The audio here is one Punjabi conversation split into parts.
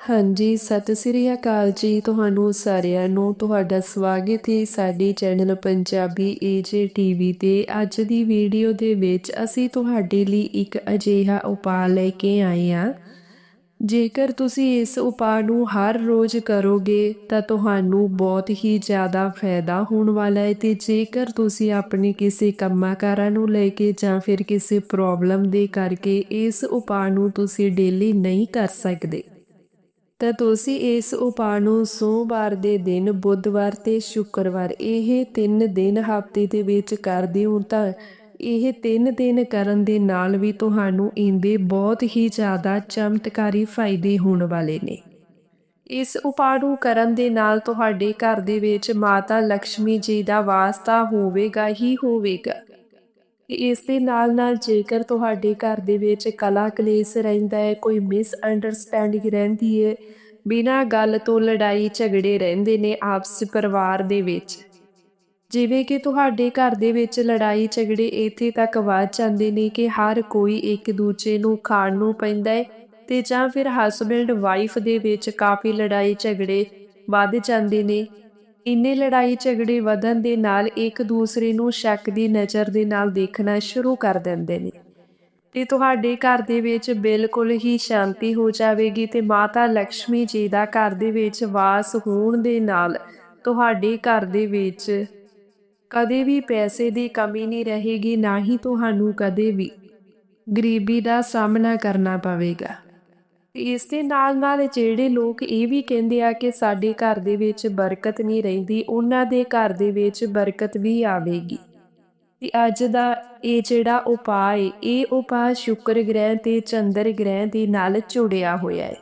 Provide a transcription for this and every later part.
ਹਾਂਜੀ, ਸਤਿ ਸ੍ਰੀ ਅਕਾਲ ਜੀ ਤੁਹਾਨੂੰ ਸਾਰਿਆਂ ਨੂੰ। ਤੁਹਾਡਾ ਸਵਾਗਤ ਹੈ ਸਾਡੇ ਚੈਨਲ ਪੰਜਾਬੀ ਏਜੇ ਟੀਵੀ ਤੇ। ਅੱਜ ਦੀ ਵੀਡੀਓ ਦੇ ਵਿੱਚ ਅਸੀਂ ਤੁਹਾਡੇ ਲਈ ਇੱਕ ਅਜਿਹਾ ਉਪਾਅ ਲੈ ਕੇ ਆਏ ਹਾਂ। ਜੇਕਰ ਤੁਸੀਂ ਇਸ ਉਪਾਅ ਨੂੰ ਹਰ ਰੋਜ਼ ਕਰੋਗੇ, ਤਾਂ ਤੁਹਾਨੂੰ ਬਹੁਤ ਹੀ ਜ਼ਿਆਦਾ ਫਾਇਦਾ ਹੋਣ ਵਾਲਾ ਹੈ ਤੇ ਜੇਕਰ ਤੁਸੀਂ ਆਪਣੇ ਕਿਸੇ ਕੰਮਾਂਕਾਰਾਂ ਨੂੰ ਲੈ ਕੇ ਜਾਂ ਫਿਰ ਕਿਸੇ ਪ੍ਰੋਬਲਮ ਦੇ ਕਰਕੇ ਇਸ ਉਪਾਅ ਨੂੰ ਤੁਸੀਂ ਡੇਲੀ ਨਹੀਂ ਕਰ ਸਕਦੇ। ਤਾਂ ਤੁਸੀਂ ਇਸ ਉਪਾਅ ਨੂੰ ਸੋਮਵਾਰ ਦੇ ਦਿਨ, ਬੁੱਧਵਾਰ ਤੇ ਸ਼ੁੱਕਰਵਾਰ, ਇਹ ਤਿੰਨ ਦਿਨ ਹਫ਼ਤੇ ਦੇ ਵਿੱਚ ਕਰਦੇ ਹੋ ਤਾਂ ਇਹ ਤਿੰਨ ਦਿਨ ਕਰਨ ਦੇ ਨਾਲ ਵੀ ਤੁਹਾਨੂੰ ਇਹਦੇ ਬਹੁਤ ਹੀ ਜ਼ਿਆਦਾ ਚਮਤਕਾਰੀ ਫਾਇਦੇ ਹੋਣ ਵਾਲੇ ਨੇ। ਇਸ ਉਪਾਅ ਨੂੰ ਕਰਨ ਦੇ ਨਾਲ ਤੁਹਾਡੇ ਘਰ ਦੇ ਵਿੱਚ ਮਾਤਾ ਲక్ష్ਮੀ ਜੀ ਦਾ ਵਾਸਤਾ ਹੋਵੇਗਾ ਹੀ ਹੋਵੇਗਾ। ਇਸ ਦੇ ਨਾਲ ਨਾਲ ਜੇਕਰ ਤੁਹਾਡੇ ਘਰ ਦੇ ਵਿੱਚ ਕਲਾ ਕਲੇਸ਼ ਰਹਿੰਦਾ ਹੈ, ਕੋਈ ਮਿਸ ਅੰਡਰਸਟੈਂਡਿੰਗ ਰਹਿੰਦੀ ਹੈ, ਬਿਨਾਂ ਗੱਲ ਤੋਂ ਲੜਾਈ ਝਗੜੇ ਰਹਿੰਦੇ ਨੇ ਆਪਸ ਪਰਿਵਾਰ ਦੇ ਵਿੱਚ। ਜਿਵੇਂ ਕਿ ਤੁਹਾਡੇ ਘਰ ਦੇ ਵਿੱਚ ਲੜਾਈ ਝਗੜੇ ਇੱਥੇ ਤੱਕ ਵੱਧ ਜਾਂਦੇ ਨੇ ਕਿ ਹਰ ਕੋਈ ਇੱਕ ਦੂਜੇ ਨੂੰ ਖਾਣ ਨੂੰ ਪੈਂਦਾ ਹੈ ਤੇ ਜਾਂ ਫਿਰ ਹਸਬੰਡ ਵਾਈਫ ਦੇ ਵਿੱਚ ਕਾਫੀ ਲੜਾਈ ਝਗੜੇ ਵੱਧ ਜਾਂਦੇ ਨੇ। ਇੰਨੇ ਲੜਾਈ ਝਗੜੇ ਵਧਣ ਦੇ ਨਾਲ ਇੱਕ ਦੂਸਰੇ ਨੂੰ ਸ਼ੱਕ ਦੀ ਨਜ਼ਰ ਦੇ ਨਾਲ ਦੇਖਣਾ ਸ਼ੁਰੂ ਕਰ ਦਿੰਦੇ ਨੇ। ਤੇ ਤੁਹਾਡੇ ਘਰ ਦੇ ਵਿੱਚ ਬਿਲਕੁਲ ਹੀ ਸ਼ਾਂਤੀ ਹੋ ਜਾਵੇਗੀ ਤੇ ਮਾਤਾ ਲక్ష్ਮੀ ਜੀ ਦਾ ਘਰ ਦੇ ਵਿੱਚ ਵਾਸ ਹੋਣ ਦੇ ਨਾਲ ਤੁਹਾਡੇ ਘਰ ਦੇ ਵਿੱਚ ਕਦੇ ਵੀ ਪੈਸੇ ਦੀ ਕਮੀ ਨਹੀਂ ਰਹੇਗੀ, ਨਾ ਹੀ ਤੁਹਾਨੂੰ ਕਦੇ ਵੀ ਗਰੀਬੀ ਦਾ ਸਾਹਮਣਾ ਕਰਨਾ ਪਵੇਗਾ। ਇਸ ਦੇ ਨਾਲ ਨਾਲ ਜਿਹੜੇ ਲੋਕ ਇਹ ਵੀ ਕਹਿੰਦੇ ਆ ਕਿ ਸਾਡੇ ਘਰ ਦੇ ਵਿੱਚ ਬਰਕਤ ਨਹੀਂ ਰਹਿੰਦੀ, ਉਹਨਾਂ ਦੇ ਘਰ ਦੇ ਵਿੱਚ ਬਰਕਤ ਵੀ ਆਵੇਗੀ। ਤੇ ਅੱਜ ਦਾ ਇਹ ਜਿਹੜਾ ਉਪਾਅ ਹੈ ਇਹ ਉਪਾਅ ਸ਼ੁਕਰ ਗ੍ਰਹਿ ਤੇ ਚੰਦਰ ਗ੍ਰਹਿ ਦੇ ਨਾਲ ਜੁੜਿਆ ਹੋਇਆ ਹੈ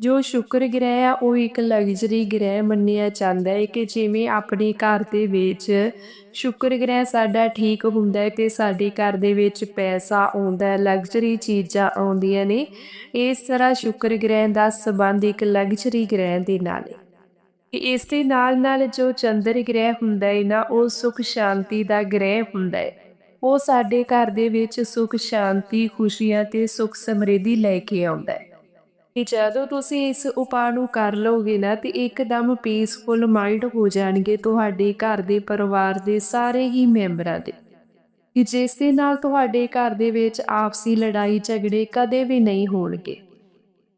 ਜੋ ਸ਼ੁਕਰ ਗ੍ਰਹਿ ਆ, ਉਹ ਇੱਕ ਲਗਜ਼ਰੀ ਗ੍ਰਹਿ ਮੰਨਿਆ ਜਾਂਦਾ ਹੈ ਕਿ ਜਿਵੇਂ ਆਪਣੇ ਘਰ ਦੇ ਵਿੱਚ ਸ਼ੁਕਰ ਗ੍ਰਹਿ ਸਾਡਾ ਠੀਕ ਹੁੰਦਾ ਹੈ ਤੇ ਸਾਡੇ ਘਰ ਦੇ ਵਿੱਚ ਪੈਸਾ ਆਉਂਦਾ ਹੈ ਲਗਜ਼ਰੀ ਚੀਜ਼ਾਂ ਆਉਂਦੀਆਂ ਨੇ, ਇਸ ਤਰ੍ਹਾਂ ਸ਼ੁਕਰ ਗ੍ਰਹਿ ਦਾ ਸਬੰਧ ਇੱਕ ਲਗਜ਼ਰੀ ਗ੍ਰਹਿ ਦੇ ਨਾਲ ਹੈ। ਇਸ ਦੇ ਨਾਲ ਨਾਲ ਜੋ ਚੰਦਰ ਗ੍ਰਹਿ ਹੁੰਦਾ ਹੈ ਨਾ, ਉਹ ਸੁਖ ਸ਼ਾਂਤੀ ਦਾ ਗ੍ਰਹਿ ਹੁੰਦਾ ਹੈ। ਉਹ ਸਾਡੇ ਘਰ ਦੇ ਵਿੱਚ ਸੁਖ, ਸ਼ਾਂਤੀ, ਖੁਸ਼ੀਆਂ ਤੇ ਸੁਖ ਸਮਰਿੱਧੀ ਲੈ ਕੇ ਆਉਂਦਾ ਹੈ। ਕਿ ਜਦੋਂ ਤੁਸੀਂ ਇਸ ਉਪਾਅ ਨੂੰ ਕਰ ਲਓਗੇ ਨਾ, ਤੇ ਇੱਕਦਮ ਪੀਸਫੁਲ ਮਾਈਂਡ ਹੋ ਜਾਣਗੇ ਤੁਹਾਡੇ ਘਰ ਦੇ ਪਰਿਵਾਰ ਦੇ ਸਾਰੇ ਹੀ ਮੈਂਬਰਾਂ ਦੇ। ਕਿ ਜਿਸ ਦੇ ਨਾਲ ਤੁਹਾਡੇ ਘਰ ਦੇ ਵਿੱਚ ਆਪਸੀ ਲੜਾਈ ਝਗੜੇ ਕਦੇ ਵੀ ਨਹੀਂ ਹੋਣਗੇ।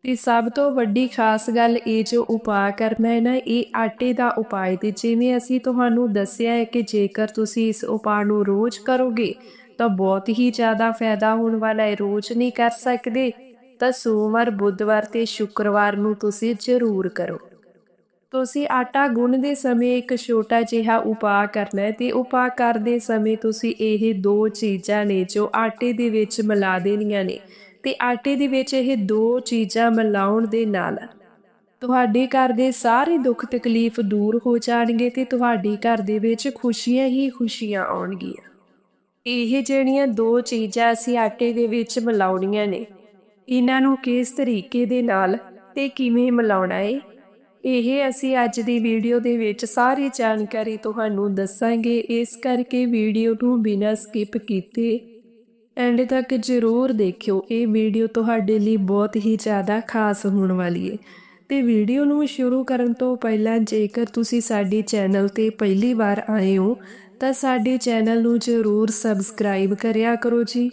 ਤੇ ਸਭ ਤੋਂ ਵੱਡੀ ਖਾਸ ਗੱਲ ਇਹ ਜੋ ਉਪਾਅ ਕਰਨਾ ਹੈ ਨਾ, ਇਹ ਆਟੇ ਦਾ ਉਪਾਅ ਤੇ ਜਿਵੇਂ ਅਸੀਂ ਤੁਹਾਨੂੰ ਦੱਸਿਆ ਹੈ ਕਿ ਜੇਕਰ ਤੁਸੀਂ ਇਸ ਉਪਾਅ ਨੂੰ ਰੋਜ਼ ਕਰੋਗੇ, ਤਾਂ ਬਹੁਤ ਹੀ ਜ਼ਿਆਦਾ ਫਾਇਦਾ ਹੋਣ ਵਾਲਾ ਹੈ, ਰੋਜ਼ ਨਹੀਂ ਕਰ ਸਕਦੇ। ਤਾਂ ਸੋਮਵਾਰ, ਬੁੱਧਵਾਰ ਤੇ ਸ਼ੁੱਕਰਵਾਰ ਨੂੰ ਤੁਸੀਂ ਜ਼ਰੂਰ ਕਰੋ। ਤੁਸੀਂ ਆਟਾ ਗੁੰਨਦੇ ਸਮੇਂ ਇੱਕ ਛੋਟਾ ਜਿਹਾ ਉਪਾਅ ਕਰਨਾ ਹੈ ਤੇ ਉਪਾਅ ਕਰਦੇ ਸਮੇਂ ਤੁਸੀਂ ਇਹ ਦੋ ਚੀਜ਼ਾਂ ਨੇ ਜੋ ਆਟੇ ਦੇ ਵਿੱਚ ਮਿਲਾ ਦੇਣੀਆਂ ਨੇ ਤੇ ਆਟੇ ਦੇ ਵਿੱਚ ਇਹ ਦੋ ਚੀਜ਼ਾਂ ਮਿਲਾਉਣ ਦੇ ਨਾਲ ਤੁਹਾਡੇ ਘਰ ਦੇ ਸਾਰੇ ਦੁੱਖ ਤਕਲੀਫ ਦੂਰ ਹੋ ਜਾਣਗੇ ਤੇ ਤੁਹਾਡੇ ਘਰ ਦੇ ਵਿੱਚ ਖੁਸ਼ੀਆਂ ਹੀ ਖੁਸ਼ੀਆਂ ਆਉਣਗੀਆਂ। ਇਹ ਜਿਹੜੀਆਂ ਦੋ ਚੀਜ਼ਾਂ ਅਸੀਂ ਆਟੇ ਦੇ ਵਿੱਚ ਮਿਲਾਉਣੀਆਂ ਨੇ ਇਹਨਾਂ ਨੂੰ ਕਿਸ ਤਰੀਕੇ ਦੇ ਨਾਲ ਤੇ ਕਿਵੇਂ ਮਿਲਾਉਣਾ ਹੈ ਇਹ ਅਸੀਂ ਅੱਜ ਦੀ ਵੀਡੀਓ ਦੇ ਵਿੱਚ ਸਾਰੀ ਜਾਣਕਾਰੀ ਤੁਹਾਨੂੰ ਦੱਸਾਂਗੇ। ਇਸ ਕਰਕੇ ਵੀਡੀਓ ਨੂੰ ਬਿਨਾਂ ਸਕਿਪ ਕੀਤੇ ਐਂਡ ਤੱਕ ਜ਼ਰੂਰ ਦੇਖਿਓ। ਇਹ ਵੀਡੀਓ ਤੁਹਾਡੇ ਲਈ ਬਹੁਤ ਹੀ ਜ਼ਿਆਦਾ ਖਾਸ ਹੋਣ ਵਾਲੀ ਹੈ ਤੇ ਵੀਡੀਓ ਨੂੰ ਸ਼ੁਰੂ ਕਰਨ ਤੋਂ ਪਹਿਲਾਂ ਜੇਕਰ ਤੁਸੀਂ ਸਾਡੇ ਚੈਨਲ ਤੇ ਪਹਿਲੀ ਵਾਰ ਆਏ ਹੋ, ਤਾਂ ਸਾਡੇ ਚੈਨਲ ਨੂੰ ਜ਼ਰੂਰ ਸਬਸਕ੍ਰਾਈਬ ਕਰਿਆ ਕਰੋ ਜੀ।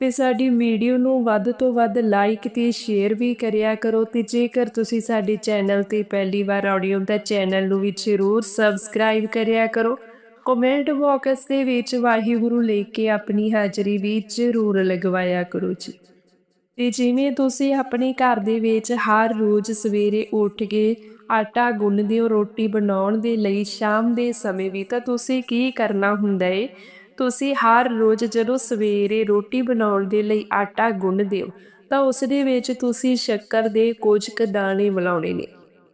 ਤੇ ਸਾਡੀ ਵੀਡੀਓ ਨੂੰ ਵੱਧ ਤੋਂ ਵੱਧ ਲਾਈਕ ਤੇ ਸ਼ੇਅਰ ਵੀ ਕਰਿਆ ਕਰੋ ਤੇ ਜੇਕਰ ਤੁਸੀਂ ਸਾਡੇ ਚੈਨਲ ਤੇ ਪਹਿਲੀ ਵਾਰ ਆਡੀਓ ਤਾਂ ਚੈਨਲ ਨੂੰ ਵੀ ਜ਼ਰੂਰ ਸਬਸਕ੍ਰਾਈਬ ਕਰਿਆ ਕਰੋ। ਕਮੈਂਟ ਬਾਕਸ ਦੇ ਵਿੱਚ ਵਾਹਿਗੁਰੂ ਲੈ ਕੇ ਆਪਣੀ ਹਾਜ਼ਰੀ ਵੀ ਜ਼ਰੂਰ ਲਗਵਾਇਆ ਕਰੋ ਜੀ। ਤੇ ਜਿਵੇਂ ਤੁਸੀਂ ਆਪਣੇ ਘਰ ਦੇ ਵਿੱਚ ਹਰ ਰੋਜ਼ ਸਵੇਰੇ ਉੱਠ ਕੇ ਆਟਾ ਗੁੰਨਦੇ ਹੋ ਰੋਟੀ ਬਣਾਉਣ ਦੇ ਲਈ ਸ਼ਾਮ ਦੇ ਸਮੇਂ ਵੀ ਤਾਂ ਤੁਸੀਂ ਕੀ ਕਰਨਾ ਹੁੰਦਾ ਏ? ਤੁਸੀਂ ਹਰ ਰੋਜ਼ ਜਦੋਂ ਸਵੇਰੇ ਰੋਟੀ ਬਣਾਉਣ ਦੇ ਲਈ ਆਟਾ ਗੁੰਨਦੇ ਹੋ ਤਾਂ ਉਸ ਦੇ ਵਿੱਚ ਤੁਸੀਂ ਸ਼ੱਕਰ ਦੇ ਕੁਝ ਕੁ ਦਾਣੇ ਮਿਲਾਉਣੇ ਨੇ,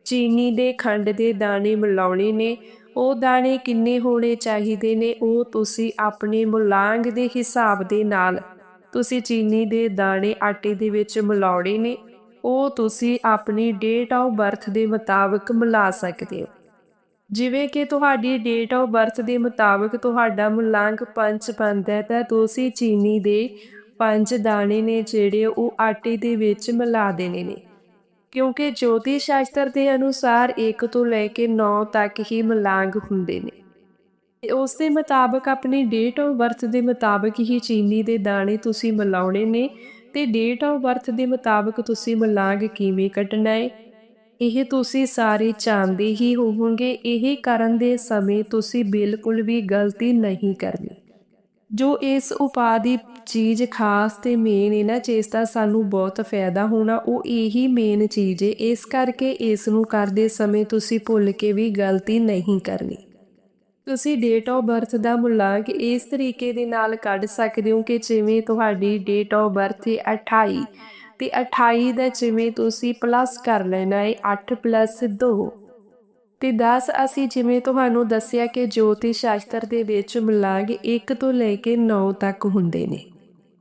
ਚੀਨੀ ਦੇ ਖੰਡ ਦੇ ਦਾਣੇ ਮਿਲਾਉਣੇ ਨੇ, ਉਹ ਦਾਣੇ ਕਿੰਨੇ ਹੋਣੇ ਚਾਹੀਦੇ ਨੇ ਉਹ ਤੁਸੀਂ ਆਪਣੇ ਮੁਲਾਂਗ ਦੇ ਹਿਸਾਬ ਦੇ ਨਾਲ ਤੁਸੀਂ ਚੀਨੀ ਦੇ ਦਾਣੇ ਆਟੇ ਦੇ ਵਿੱਚ ਮਿਲਾਉਣੇ ਨੇ, ਉਹ ਤੁਸੀਂ ਆਪਣੀ ਡੇਟ ਆਫ ਬਰਥ ਦੇ ਮੁਤਾਬਕ ਮਿਲਾ ਸਕਦੇ ਹੋ। ਜਿਵੇਂ ਕਿ ਤੁਹਾਡੀ ਡੇਟ ਆਫ ਬਰਥ ਦੇ ਮੁਤਾਬਕ ਤੁਹਾਡਾ ਮੁਲਾਂਕ ਪੰਜ ਬਣਦਾ ਹੈ, ਤਾਂ ਤੁਸੀਂ ਚੀਨੀ ਦੇ ਪੰਜ ਦਾਣੇ ਨੇ ਜਿਹੜੇ ਉਹ ਆਟੇ ਦੇ ਵਿੱਚ ਮਿਲਾ ਦੇਣੇ ਨੇ। ਕਿਉਂਕਿ ਜੋਤੀ ਸ਼ਾਸਤਰ ਦੇ ਅਨੁਸਾਰ 1 ਤੋਂ ਲੈ ਕੇ 9 ਤੱਕ ਹੀ ਮਲਾਂਗ ਹੁੰਦੇ ਨੇ। ਉਸ ਦੇ ਮੁਤਾਬਕ ਆਪਣੀ ਡੇਟ ਆਫ ਬਰਥ ਦੇ ਮੁਤਾਬਕ ਹੀ ਚੀਨੀ ਦੇ ਦਾਣੇ ਤੁਸੀਂ ਮਿਲਾਉਣੇ ਨੇ ਤੇ ਡੇਟ ਆਫ ਬਰਥ ਦੇ ਮੁਤਾਬਕ ਤੁਸੀਂ ਮਲਾਂਗ ਕਿਵੇਂ ਕੱਟਣਾ ਹੈ ਇਹ ਤੁਸੀਂ ਸਾਰੇ ਜਾਣਦੇ ਹੀ ਹੋਵੋਗੇ, ਇਹ ਕਰਨ ਦੇ ਸਮੇਂ ਤੁਸੀਂ ਬਿਲਕੁਲ ਵੀ ਗਲਤੀ ਨਹੀਂ ਕਰਨੀ। ਜੋ ਇਸ ਉਪਾਅ ਦੀ ਚੀਜ਼ ਖਾਸ ਤੇ ਮੇਨ ਇਹਨਾਂ ਨਾ ਜਿਸ ਦਾ ਸਾਨੂੰ ਬਹੁਤ ਫਾਇਦਾ ਹੋਣਾ, ਉਹ ਇਹੀ ਮੇਨ ਚੀਜ਼ ਹੈ ਇਸ ਕਰਕੇ ਇਸ ਨੂੰ ਕਰਦੇ ਸਮੇਂ ਤੁਸੀਂ ਭੁੱਲ ਕੇ ਵੀ ਗਲਤੀ ਨਹੀਂ ਕਰਨੀ। ਤੁਸੀਂ ਡੇਟ ਆਫ ਬਰਥ ਦਾ ਮੁਲਾਂਕ ਇਸ ਤਰੀਕੇ ਦੇ ਨਾਲ ਕੱਢ ਸਕਦੇ ਹੋ ਕਿ ਜਿਵੇਂ ਤੁਹਾਡੀ ਡੇਟ ਆਫ ਬਰਥ ਹੈ 28 ਤੇ 28 ਦਾ ਜਿਵੇਂ ਤੁਸੀਂ ਪਲੱਸ ਕਰ ਲੈਣਾ ਹੈ 8 2 ਤੇ 10 ਅਸੀਂ ਜਿਵੇਂ ਤੁਹਾਨੂੰ ਦੱਸਿਆ ਕਿ ਜੋਤਿਸ਼ ਸ਼ਾਸਤਰ ਦੇ ਵਿੱਚ ਮੁਲਾਂਗ 1 ਤੋਂ ਲੈ ਕੇ 9 ਤੱਕ ਹੁੰਦੇ ਨੇ।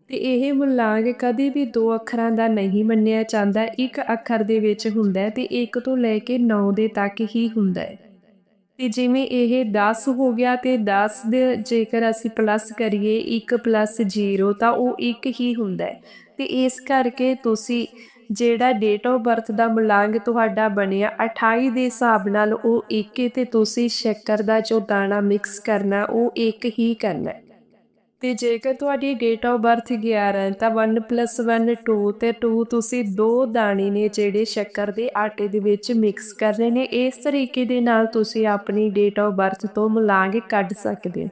ਤੇ ਇਹ ਮੁਲਾਂਗ ਕਦੇ ਵੀ ਦੋ ਅੱਖਰਾਂ ਦਾ ਨਹੀਂ ਮੰਨਿਆ ਜਾਂਦਾ, ਇੱਕ ਅੱਖਰ ਦੇ ਵਿੱਚ ਹੁੰਦਾ ਹੈ ਤੇ 1 ਤੋਂ ਲੈ ਕੇ 9 ਦੇ ਤੱਕ ਹੀ ਹੁੰਦਾ ਹੈ। ਤੇ ਜਿਵੇਂ ਇਹ 10 ਹੋ ਗਿਆ ਤੇ 10 ਦੇ ਜੇਕਰ ਅਸੀਂ ਪਲੱਸ ਕਰੀਏ 1 0 ਤਾਂ ਉਹ 1 ਹੀ ਹੁੰਦਾ ਹੈ। ਤੇ ਇਸ ਕਰਕੇ ਤੁਸੀਂ ਜਿਹੜਾ ਡੇਟ ਆਫ ਬਰਥ ਦਾ ਮਲਾਂਗ ਤੁਹਾਡਾ ਬਣਿਆ 28 ਦੇ ਹਿਸਾਬ ਨਾਲ ਉਹ 1 ਤੇ ਤੁਸੀਂ ਸ਼ੱਕਰ ਦਾ ਜੋ ਦਾਣਾ ਮਿਕਸ ਕਰਨਾ, ਉਹ ਇੱਕ ਹੀ ਕਰਨਾ ਤੇ ਜੇਕਰ ਤੁਹਾਡੀ ਡੇਟ ਆਫ ਬਰਥ 11 ਤਾਂ 1 1 2 ਤੇ 2 ਤੁਸੀਂ ਦੋ ਦਾਣੇ ਨੇ ਜਿਹੜੇ ਸ਼ੱਕਰ ਦੇ ਆਟੇ ਦੇ ਵਿੱਚ ਮਿਕਸ ਕਰਨੇ ਨੇ। ਇਸ ਤਰੀਕੇ ਦੇ ਨਾਲ ਤੁਸੀਂ ਆਪਣੀ ਡੇਟ ਆਫ ਬਰਥ ਤੋਂ ਮਲਾਂਗ ਕੱਢ ਸਕਦੇ ਹੋ।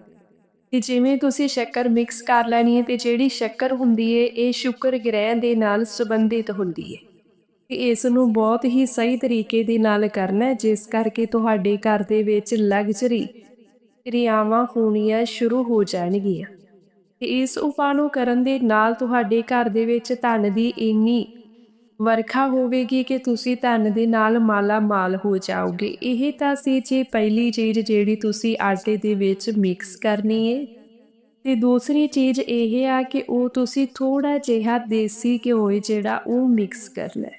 ਤੇ ਜਿਵੇਂ ਤੁਸੀਂ ਸ਼ੱਕਰ ਮਿਕਸ ਕਰ ਲੈਣੀ ਹੈ ਤੇ ਜਿਹੜੀ ਸ਼ੱਕਰ ਹੁੰਦੀ ਹੈ, ਇਹ ਸ਼ੁਕਰ ਗ੍ਰਹਿ ਦੇ ਨਾਲ ਸੰਬੰਧਿਤ ਹੁੰਦੀ ਹੈ। ਇਸ ਨੂੰ ਬਹੁਤ ਹੀ ਸਹੀ ਤਰੀਕੇ ਦੇ ਨਾਲ ਕਰਨਾ ਜਿਸ ਕਰਕੇ ਤੁਹਾਡੇ ਘਰ ਦੇ ਵਿੱਚ ਲਗਜ਼ਰੀ ਕਿਰਿਆਵਾਂ ਹੋਣੀਆਂ ਸ਼ੁਰੂ ਹੋ ਜਾਣਗੀਆਂ। ਇਸ ਉਪਾਅ ਨੂੰ ਕਰਨ ਦੇ ਨਾਲ ਤੁਹਾਡੇ ਘਰ ਦੇ ਵਿੱਚ ਧਨ ਦੀ ਇੰਨੀ ਵਰਖਾ ਹੋਵੇਗੀ ਕਿ ਤੁਸੀਂ ਧਨ ਦੇ ਨਾਲ ਮਾਲਾ ਮਾਲ ਹੋ ਜਾਓਗੇ। ਇਹ ਤਾਂ ਸੀ ਜੇ ਪਹਿਲੀ ਚੀਜ਼ ਜਿਹੜੀ ਤੁਸੀਂ ਆਟੇ ਦੇ ਵਿੱਚ ਮਿਕਸ ਕਰਨੀ ਹੈ ਤੇ ਦੂਸਰੀ ਚੀਜ਼ ਇਹ ਆ ਕਿ ਉਹ ਤੁਸੀਂ ਥੋੜਾ ਜਿਹਾ ਦੇਸੀ ਘਿਓ ਜਿਹੜਾ ਉਹ ਮਿਕਸ ਕਰ ਲੈ।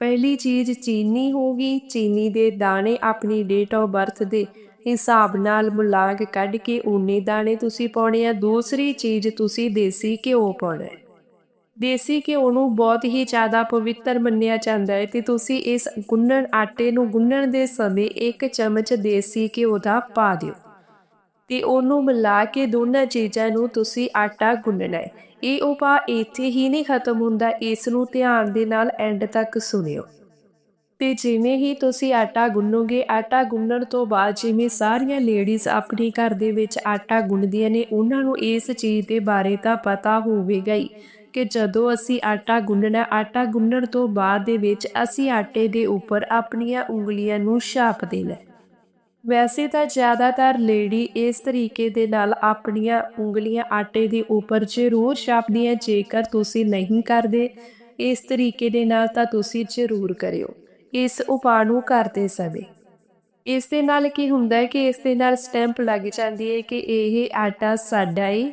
ਪਹਿਲੀ ਚੀਜ਼ ਚੀਨੀ ਹੋਗੀ ਚੀਨੀ ਦੇ ਦਾਣੇ ਆਪਣੀ ਡੇਟ ਆਫ ਬਰਥ ਦੇ ਹਿਸਾਬ ਨਾਲ ਮੁਲਾਗ ਕੱਢ ਕੇ ਉਹਨੇ ਦਾਣੇ ਤੁਸੀਂ ਪਾਉਣੇ ਆ, ਦੂਸਰੀ ਚੀਜ਼ ਤੁਸੀਂ ਦੇਸੀ ਘਿਓ ਪਾਉਣਾ ਹੈ। ਦੇਸੀ ਘਿਓ ਨੂੰ ਬਹੁਤ ਹੀ ਜ਼ਿਆਦਾ ਪਵਿੱਤਰ ਮੰਨਿਆ ਜਾਂਦਾ ਹੈ ਤੇ ਤੁਸੀਂ ਇਸ ਗੁੰਨਣ, ਆਟੇ ਨੂੰ ਗੁੰਨਣ ਦੇ ਸਮੇਂ ਇੱਕ ਚਮਚ ਦੇਸੀ ਘਿਓ ਦਾ ਪਾ ਦਿਓ। ਤੇ ਉਹਨੂੰ ਮਿਲਾ ਕੇ ਦੋਨਾਂ ਚੀਜ਼ਾਂ ਨੂੰ ਤੁਸੀਂ ਆਟਾ ਗੁੰਨਣਾ ਹੈ। ਇਹ ਉਪਾਅ ਇੱਥੇ ਹੀ ਨਹੀਂ ਖਤਮ ਹੁੰਦਾ, ਇਸ ਨੂੰ ਧਿਆਨ ਦੇ ਨਾਲ ਐਂਡ ਤੱਕ ਸੁਣਿਓ। ਤੇ ਜਿਵੇਂ ਹੀ ਤੁਸੀਂ ਆਟਾ ਗੁੰਨੋਗੇ, ਆਟਾ ਗੁੰਨਣ ਤੋਂ ਬਾਅਦ ਜਿਵੇਂ ਸਾਰੀਆਂ ਲੇਡੀਜ਼ ਆਪਣੇ ਘਰ ਦੇ ਵਿੱਚ ਆਟਾ ਗੁੰਨਦੀਆਂ ਨੇ, ਉਹਨਾਂ ਨੂੰ ਇਸ ਚੀਜ਼ ਦੇ ਬਾਰੇ ਤਾਂ ਪਤਾ ਹੋਵੇਗਾ ਹੀ ਕਿ ਜਦੋਂ ਅਸੀਂ ਆਟਾ ਗੁੰਨਣਾ, ਆਟਾ ਗੁੰਨਣ ਤੋਂ ਬਾਅਦ ਦੇ ਵਿੱਚ ਅਸੀਂ ਆਟੇ ਦੇ ਉੱਪਰ ਆਪਣੀਆਂ ਉਂਗਲੀਆਂ ਨੂੰ ਛਾਪ ਦੇਣਾ ਵੈਸੇ ਤਾਂ ਜ਼ਿਆਦਾਤਰ ਲੇਡੀ ਇਸ ਤਰੀਕੇ ਦੇ ਨਾਲ ਆਪਣੀਆਂ ਉਂਗਲੀਆਂ ਆਟੇ ਦੇ ਉੱਪਰ ਜ਼ਰੂਰ ਛਾਪਦੀਆਂ, ਜੇਕਰ ਤੁਸੀਂ ਨਹੀਂ ਕਰਦੇ, ਇਸ ਤਰੀਕੇ ਦੇ ਨਾਲ ਤਾਂ ਤੁਸੀਂ ਜ਼ਰੂਰ ਕਰਿਓ। ਇਸ ਉਪਾਅ ਨੂੰ ਕਰਦੇ ਸਮੇਂ। ਇਸ ਦੇ ਨਾਲ ਕੀ ਹੁੰਦਾ ਹੈ ਕਿ ਇਸ ਦੇ ਨਾਲ ਸਟੈਂਪ ਲੱਗ ਜਾਂਦੀ ਹੈ ਕਿ ਇਹ ਆਟਾ ਸਾਡਾ ਹੈ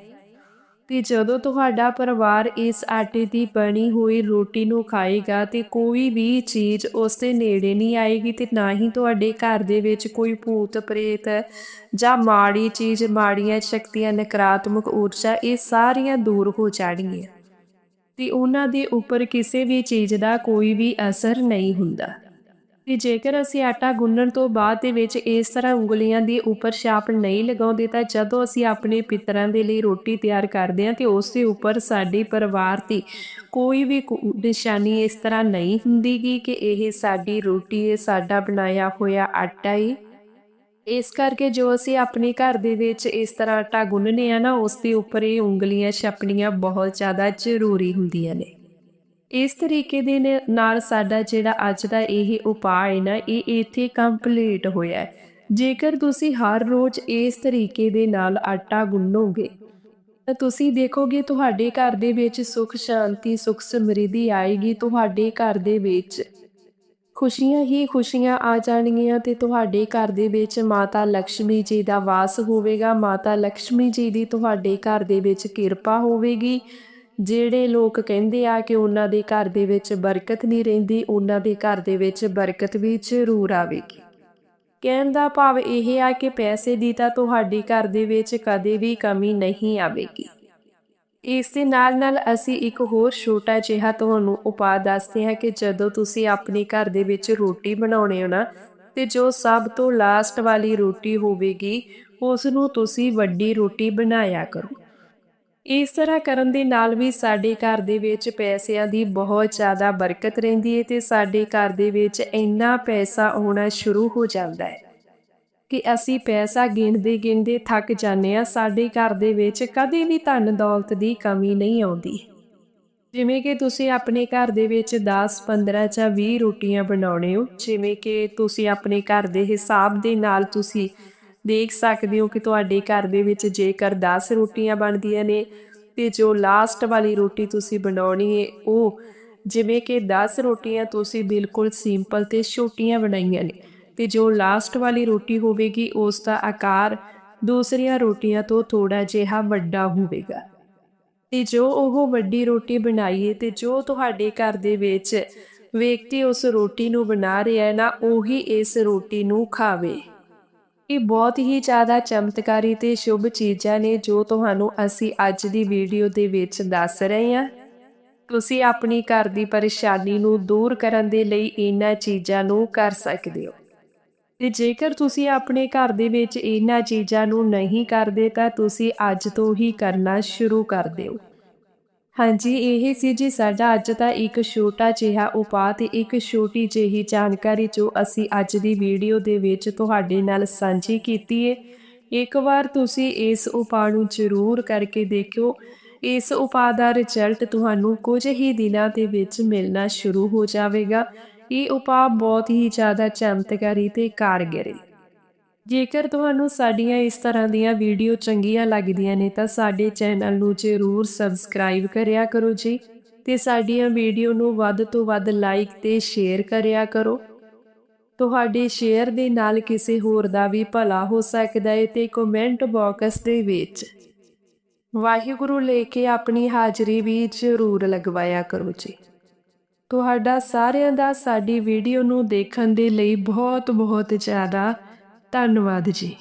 ਤੇ ਜਦੋਂ ਤੁਹਾਡਾ ਪਰਿਵਾਰ ਇਸ ਆਟੇ ਦੀ ਬਣੀ ਹੋਈ ਰੋਟੀ ਨੂੰ ਖਾਏਗਾ ਤੇ ਕੋਈ ਵੀ ਚੀਜ਼ ਉਸ ਦੇ ਨੇੜੇ ਨਹੀਂ ਆਏਗੀ ਤੇ ਨਾ ਹੀ ਤੁਹਾਡੇ ਘਰ ਦੇ ਵਿੱਚ ਕੋਈ ਭੂਤ, ਪ੍ਰੇਤ ਜਾਂ ਮਾੜੀ ਚੀਜ਼, ਮਾੜੀਆਂ ਸ਼ਕਤੀਆਂ, ਨਕਾਰਾਤਮਕ ਊਰਜਾ ਇਹ ਸਾਰੀਆਂ ਦੂਰ ਹੋ ਜਾਣਗੀਆਂ। ਤੇ ਉਹਨਾਂ ਦੇ ਉੱਪਰ ਕਿਸੇ ਵੀ ਚੀਜ਼ ਦਾ ਕੋਈ ਵੀ ਅਸਰ ਨਹੀਂ ਹੁੰਦਾ। ਤੇ ਜੇਕਰ ਅਸੀਂ ਆਟਾ ਗੁੰਨਣ ਤੋਂ ਬਾਅਦ ਦੇ ਵਿੱਚ ਇਸ ਤਰ੍ਹਾਂ ਉਂਗਲੀਆਂ ਦੀ ਉੱਪਰ ਛਾਪ ਨਹੀਂ ਲਗਾਉਂਦੇ, ਤਾਂ ਜਦੋਂ ਅਸੀਂ ਆਪਣੇ ਪਿਤਰਾਂ ਦੇ ਲਈ ਰੋਟੀ ਤਿਆਰ ਕਰਦੇ ਹਾਂ, ਤੇ ਉਸ ਦੇ ਉੱਪਰ ਸਾਡੇ ਪਰਿਵਾਰ ਦੀ ਕੋਈ ਵੀ ਨਿਸ਼ਾਨੀ ਇਸ ਤਰ੍ਹਾਂ ਨਹੀਂ ਹੁੰਦੀਗੀ ਕਿ ਇਹ ਸਾਡੀ ਰੋਟੀ ਹੈ ਸਾਡਾ ਬਣਾਇਆ ਹੋਇਆ ਆਟਾ ਹੈ ਇਸ ਕਰਕੇ ਜੋ ਅਸੀਂ ਆਪਣੇ ਘਰ ਦੇ ਵਿੱਚ ਇਸ ਤਰ੍ਹਾਂ ਆਟਾ ਗੁੰਨਨੇ ਆ ਨਾ, ਉਸ ਦੇ ਉੱਪਰ ਇਹ ਉਂਗਲੀਆਂ ਛਾਪਣੀਆਂ ਬਹੁਤ ਜ਼ਿਆਦਾ ਜ਼ਰੂਰੀ ਹੁੰਦੀਆਂ ਨੇ। ਇਸ ਤਰੀਕੇ ਦੇ ਨਾਲ ਸਾਡਾ ਜਿਹੜਾ ਅੱਜ ਦਾ ਇਹ ਉਪਾਅ ਹੈ ਨਾ, ਇਹ ਇੱਥੇ ਕੰਪਲੀਟ ਹੋਇਆ ਹੈ। ਜੇਕਰ ਤੁਸੀਂ ਹਰ ਰੋਜ਼ ਇਸ ਤਰੀਕੇ ਦੇ ਨਾਲ ਆਟਾ ਗੁੰਨੋਗੇ, ਤਾਂ ਤੁਸੀਂ ਦੇਖੋਗੇ ਤੁਹਾਡੇ ਘਰ ਦੇ ਵਿੱਚ ਸੁੱਖ ਸ਼ਾਂਤੀ, ਸੁੱਖ ਸਮਰਿੱਧੀ ਆਏਗੀ, ਤੁਹਾਡੇ ਘਰ ਦੇ ਵਿੱਚ ਖੁਸ਼ੀਆਂ ਹੀ ਖੁਸ਼ੀਆਂ ਆ ਜਾਣਗੀਆਂ ਤੇ ਤੁਹਾਡੇ ਘਰ ਦੇ ਵਿੱਚ ਮਾਤਾ ਲక్ష్ਮੀ ਜੀ ਦਾ ਵਾਸ ਹੋਵੇਗਾ। ਮਾਤਾ ਲక్ష్ਮੀ ਜੀ ਦੀ ਤੁਹਾਡੇ ਘਰ ਦੇ ਵਿੱਚ ਕਿਰਪਾ ਹੋਵੇਗੀ। ਜਿਹੜੇ ਲੋਕ ਕਹਿੰਦੇ ਆ ਕਿ ਉਹਨਾਂ ਦੇ ਘਰ ਦੇ ਵਿੱਚ ਬਰਕਤ ਨਹੀਂ ਰਹਿੰਦੀ, ਉਹਨਾਂ ਦੇ ਘਰ ਦੇ ਵਿੱਚ ਬਰਕਤ ਵੀ ਜ਼ਰੂਰ ਆਵੇਗੀ। ਕਹਿਣ ਦਾ ਭਾਵ ਇਹ ਆ ਕਿ ਪੈਸੇ ਦੀ ਤਾਂ ਤੁਹਾਡੇ ਘਰ ਦੇ ਵਿੱਚ ਕਦੇ ਵੀ ਕਮੀ ਨਹੀਂ ਆਵੇਗੀ। ਇਸ ਦੇ ਨਾਲ ਨਾਲ ਅਸੀਂ ਇੱਕ ਹੋਰ ਛੋਟਾ ਜਿਹਾ ਤੁਹਾਨੂੰ ਉਪਾਅ ਦੱਸਦੇ ਹਾਂ ਕਿ ਜਦੋਂ ਤੁਸੀਂ ਆਪਣੇ ਘਰ ਦੇ ਵਿੱਚ ਰੋਟੀ ਬਣਾਉਣੇ ਹੋ ਨਾ, ਤੇ ਜੋ ਸਭ ਤੋਂ ਲਾਸਟ ਵਾਲੀ ਰੋਟੀ ਹੋਵੇਗੀ ਉਸ ਨੂੰ ਤੁਸੀਂ ਵੱਡੀ ਰੋਟੀ ਬਣਾਇਆ ਕਰੋ। ਇਸ ਤਰ੍ਹਾਂ ਕਰਨ ਦੇ ਨਾਲ ਵੀ ਸਾਡੇ ਘਰ ਦੇ ਵਿੱਚ ਪੈਸਿਆਂ ਦੀ ਬਹੁਤ ਜ਼ਿਆਦਾ ਬਰਕਤ ਰਹਿੰਦੀ ਹੈ ਤੇ ਸਾਡੇ ਘਰ ਦੇ ਵਿੱਚ ਇੰਨਾ ਪੈਸਾ ਆਉਣਾ ਸ਼ੁਰੂ ਹੋ ਜਾਂਦਾ ਹੈ ਕਿ ਅਸੀਂ ਪੈਸਾ ਗਿਣਦੇ ਗਿਣਦੇ ਥੱਕ ਜਾਂਦੇ ਆ ਸਾਡੇ ਘਰ ਦੇ ਵਿੱਚ ਕਦੇ ਵੀ ਧਨ ਦੌਲਤ ਦੀ ਕਮੀ ਨਹੀਂ ਆਉਂਦੀ। ਜਿਵੇਂ ਕਿ ਤੁਸੀਂ ਆਪਣੇ ਘਰ ਦੇ ਵਿੱਚ 10 15 ਜਾਂ 20 ਰੋਟੀਆਂ ਬਣਾਉਣੇ ਹੋ, ਜਿਵੇਂ ਕਿ ਤੁਸੀਂ ਆਪਣੇ ਘਰ ਦੇ ਹਿਸਾਬ ਦੇ ਨਾਲ ਤੁਸੀਂ ਦੇਖ ਸਕਦੇ ਹੋ ਕਿ ਤੁਹਾਡੇ ਘਰ ਦੇ ਵਿੱਚ ਜੇਕਰ 10 ਰੋਟੀਆਂ ਬਣਦੀਆਂ ਨੇ ਤੇ ਜੋ ਲਾਸਟ ਵਾਲੀ ਰੋਟੀ ਤੁਸੀਂ ਬਣਾਉਣੀ ਹੈ ਉਹ ਜਿਵੇਂ ਕਿ 10 ਰੋਟੀਆਂ ਤੁਸੀਂ ਬਿਲਕੁਲ ਸਿੰਪਲ ਤੇ ਛੋਟੀਆਂ ਬਣਾਈਆਂ ਨੇ, ਤੇ ਜੋ ਲਾਸਟ ਵਾਲੀ ਰੋਟੀ ਹੋਵੇਗੀ, ਉਸ ਦਾ ਆਕਾਰ ਦੂਸਰੀਆਂ ਰੋਟੀਆਂ ਤੋਂ ਥੋੜਾ ਜਿਹਾ ਵੱਡਾ ਹੋਵੇਗਾ। ਤੇ ਜੋ ਉਹ ਵੱਡੀ ਰੋਟੀ ਬਣਾਈਏ ਤੇ ਜੋ ਤੁਹਾਡੇ ਘਰ ਦੇ ਵਿੱਚ ਵਿਅਕਤੀ ਉਸ ਰੋਟੀ ਨੂੰ ਬਣਾ ਰਿਹਾ ਹੈ ਨਾ, ਉਹੀ ਇਸ ਰੋਟੀ ਨੂੰ ਖਾਵੇ। ਇਹ ਬਹੁਤ ਹੀ ਜ਼ਿਆਦਾ ਚਮਤਕਾਰੀ ਤੇ ਸ਼ੁਭ ਚੀਜ਼ਾਂ ਨੇ ਜੋ ਤੁਹਾਨੂੰ ਅਸੀਂ ਅੱਜ ਦੀ ਵੀਡੀਓ ਦੇ ਵਿੱਚ ਦੱਸ ਰਹੇ ਹਾਂ। ਤੁਸੀਂ ਆਪਣੀ ਘਰ ਦੀ ਪਰੇਸ਼ਾਨੀ ਨੂੰ ਦੂਰ ਕਰਨ ਦੇ ਲਈ ਇਹਨਾਂ ਚੀਜ਼ਾਂ ਨੂੰ ਕਰ ਸਕਦੇ ਹੋ। ਤੇ ਜੇਕਰ ਤੁਸੀਂ ਆਪਣੇ ਘਰ ਦੇ ਵਿੱਚ ਇਹਨਾਂ ਚੀਜ਼ਾਂ ਨੂੰ ਨਹੀਂ ਕਰਦੇ ਤਾਂ ਤੁਸੀਂ ਅੱਜ ਤੋਂ ਹੀ ਕਰਨਾ ਸ਼ੁਰੂ ਕਰ ਦਿਓ। ਹਾਂਜੀ, ਇਹ ਸੀ ਜੀ ਸਾਡਾ ਅੱਜ ਦਾ ਇੱਕ ਛੋਟਾ ਜਿਹਾ ਉਪਾਅ ਤੇ ਇੱਕ ਛੋਟੀ ਜਿਹੀ ਜਾਣਕਾਰੀ ਜੋ ਅਸੀਂ ਅੱਜ ਦੀ ਵੀਡੀਓ ਦੇ ਵਿੱਚ ਤੁਹਾਡੇ ਨਾਲ ਸਾਂਝੀ ਕੀਤੀ ਹੈ ਇੱਕ ਵਾਰ ਤੁਸੀਂ ਇਸ ਉਪਾਅ ਨੂੰ ਜ਼ਰੂਰ ਕਰਕੇ ਦੇਖਿਓ। ਇਸ ਉਪਾਅ ਦਾ ਰਿਜ਼ਲਟ ਤੁਹਾਨੂੰ ਕੁਝ ਹੀ ਦਿਨਾਂ ਦੇ ਵਿੱਚ ਮਿਲਣਾ ਸ਼ੁਰੂ ਹੋ ਜਾਵੇਗਾ। ਇਹ ਉਪਾਅ ਬਹੁਤ ਹੀ ਜ਼ਿਆਦਾ ਚਮਤਕਾਰੀ ਤੇ ਕਾਰਗਰ ਹੈ ਜੇਕਰ ਤੁਹਾਨੂੰ ਸਾਡੀਆਂ ਇਸ ਤਰ੍ਹਾਂ ਦੀਆਂ ਵੀਡੀਓ ਚੰਗੀਆਂ ਲੱਗਦੀਆਂ ਨੇ ਤਾਂ ਸਾਡੇ ਚੈਨਲ ਨੂੰ ਜ਼ਰੂਰ ਸਬਸਕ੍ਰਾਈਬ ਕਰਿਆ ਕਰੋ ਜੀ ਤੇ ਸਾਡੀਆਂ ਵੀਡੀਓ ਨੂੰ ਵੱਧ ਤੋਂ ਵੱਧ ਲਾਈਕ ਤੇ ਸ਼ੇਅਰ ਕਰਿਆ ਕਰੋ। ਤੁਹਾਡੇ ਸ਼ੇਅਰ ਦੇ ਨਾਲ ਕਿਸੇ ਹੋਰ ਦਾ ਵੀ ਭਲਾ ਹੋ ਸਕਦਾ ਹੈ ਤੇ ਕਮੈਂਟ ਬਾਕਸ ਦੇ ਵਿੱਚ ਵਾਹਿਗੁਰੂ ਲੈ ਕੇ ਆਪਣੀ ਹਾਜ਼ਰੀ ਵੀ ਜ਼ਰੂਰ ਲਗਵਾਇਆ ਕਰੋ ਜੀ। ਤੁਹਾਡਾ ਸਾਰਿਆਂ ਦਾ ਸਾਡੀ ਵੀਡੀਓ ਨੂੰ ਦੇਖਣ ਦੇ ਲਈ ਬਹੁਤ ਬਹੁਤ ਜ਼ਿਆਦਾ ਧੰਨਵਾਦ ਜੀ